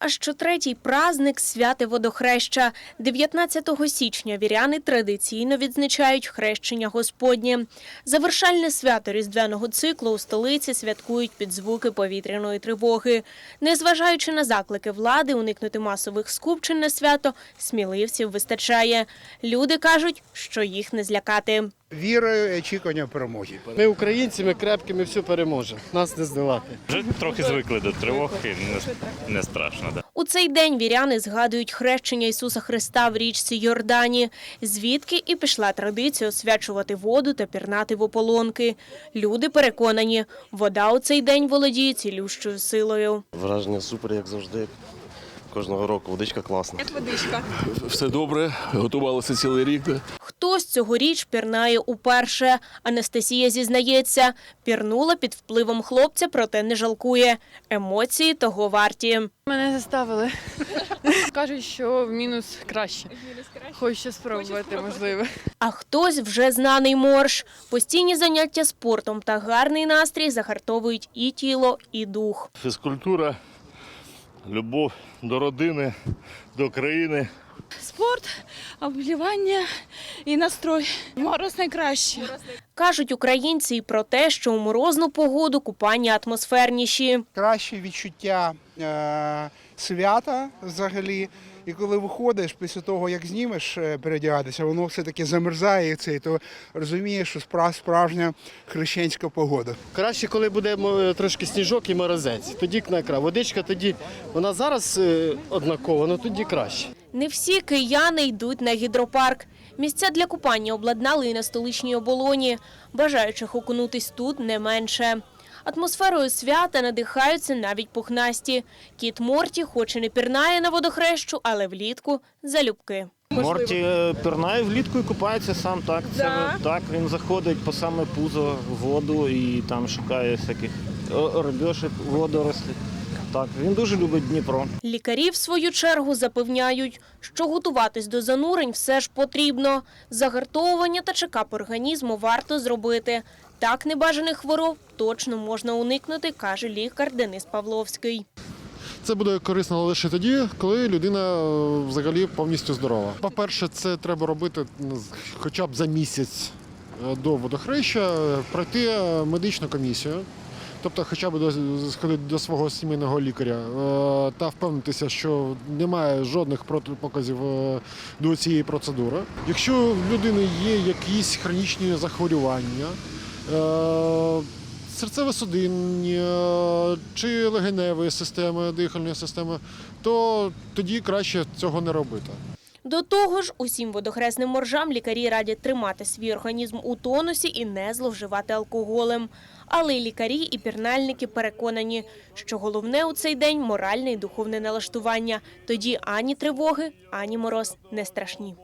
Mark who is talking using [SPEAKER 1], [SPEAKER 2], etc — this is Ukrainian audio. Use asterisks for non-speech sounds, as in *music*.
[SPEAKER 1] А що третій праздник святи водохреща. 19 січня віряни традиційно відзначають хрещення Господнє. Завершальне свято різдвяного циклу у столиці святкують під звуки повітряної тривоги. Незважаючи на заклики влади уникнути масових скупчень на свято, сміливців вистачає. Люди кажуть, що їх не злякати.
[SPEAKER 2] Вірою і очікуванням перемоги.
[SPEAKER 3] Ми українці, ми крепкі, ми все переможемо. Нас не здолати.
[SPEAKER 4] Вже трохи звикли до тривог і не, не страшно. Да.
[SPEAKER 1] У цей день віряни згадують хрещення Ісуса Христа в річці Йордані, звідки і пішла традиція освячувати воду та пірнати в ополонки. Люди переконані, вода у цей день володіє цілющою силою.
[SPEAKER 5] Враження супер, як завжди. Кожного року водичка класна.
[SPEAKER 6] Водичка Все добре, готувалися цілий рік.
[SPEAKER 1] Хтось цьогоріч пірнає уперше. Анастасія зізнається, пірнула під впливом хлопця, проте не жалкує. Емоції того варті.
[SPEAKER 7] Мене заставили. *laughs* Кажуть, що в мінус краще. Хочу спробувати, можливо.
[SPEAKER 1] А хтось вже знаний морж. Постійні заняття спортом та гарний настрій загартовують і тіло, і дух.
[SPEAKER 8] фізкультура, любов до родини, до країни.
[SPEAKER 7] Спорт, обливання і настрой. Мороз найкраще.
[SPEAKER 1] Кажуть українці і про те, що у морозну погоду купання атмосферніші.
[SPEAKER 2] Краще відчуття е, свята взагалі. І коли виходиш після того, як знімеш е, передягатися, воно все-таки замерзає і це, то розумієш, що справ, справжня хрещенська погода.
[SPEAKER 3] Краще, коли буде трошки сніжок і морозець. Тоді край. Водичка тоді, вона зараз е, однакова, але тоді краще.
[SPEAKER 1] Не всі кияни йдуть на гідропарк. Місця для купання обладнали і на столичній оболоні. Бажаючих окунутись тут не менше. Атмосферою свята надихаються навіть пухнасті. Кіт Морті хоч і не пірнає на водохрещу, але влітку залюбки.
[SPEAKER 9] Морті е, пірнає влітку і купається сам. Так, це так. Він заходить по саме пузо в воду і там шукає всяких рибьошок, водорослів. Так, він дуже любить Дніпро.
[SPEAKER 1] Лікарі, в свою чергу, запевняють, що готуватись до занурень все ж потрібно. Загартовування та чекап організму варто зробити. Так небажаних хвороб точно можна уникнути, каже лікар Денис Павловський.
[SPEAKER 10] Це буде корисно лише тоді, коли людина е, взагалі повністю здорова. По-перше, це треба робити хоча б за місяць е, до водохреща, е, пройти медичну комісію. Тобто, хоча б до, сходити до свого сімейного лікаря е, та впевнитися, що немає жодних протипоказів е, до цієї процедури. Якщо в людини є якісь хронічні захворювання, е, серцево-судинні е, чи легеневої системи, дихальної системи, то тоді краще цього не робити.
[SPEAKER 1] До того ж, усім водохресним моржам лікарі радять тримати свій організм у тонусі і не зловживати алкоголем. Але й лікарі і пірнальники переконані, що головне у цей день моральне і духовне налаштування. Тоді ані тривоги, ані мороз не страшні.